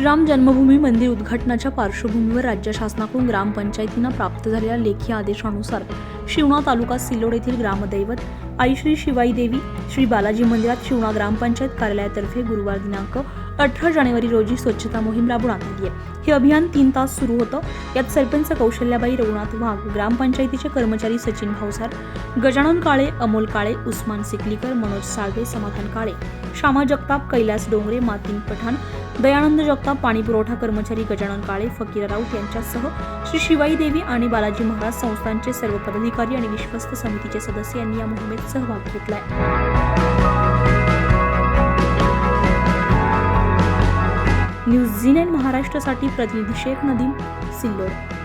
श्रीराम जन्मभूमी मंदिर उद्घाटनाच्या पार्श्वभूमीवर राज्य शासनाकडून ग्रामपंचायतींना प्राप्त झालेल्या लेखी आदेशानुसार शिवणा तालुका सिल्लोड येथील ग्रामदैवत आई श्री शिवाई देवी श्री बालाजी मंदिरात शिवणा ग्रामपंचायत कार्यालयातर्फे गुरुवार दिनांक अठरा जानेवारी रोजी स्वच्छता मोहीम राबवण्यात आली आहे. हे अभियान तीन तास सुरू होतं. यात सरपंच कौशल्याबाई रघुनाथ वाघ ग्रामपंचायतीचे कर्मचारी सचिन भावसार गजानन काळे अमोल काळे उस्मान सिकलीकर मनोज साळवे समाधान काळे श्यामा जगताप कैलास डोंगरे मातीन पठाण दयानंद जगताप पाणी पुरवठा कर्मचारी गजानन काळे फकीर राऊत यांच्यासह श्री शिवाई देवी आणि बालाजी महाराज संस्थांचे सर्व पदाधिकारी आणि विश्वस्त समितीचे सदस्य यांनी या मोहिमेत सहभाग घेतलाय. न्यूझीलंड महाराष्ट्रासाठी प्रतिनिधी शेख नदीम सिल्लोड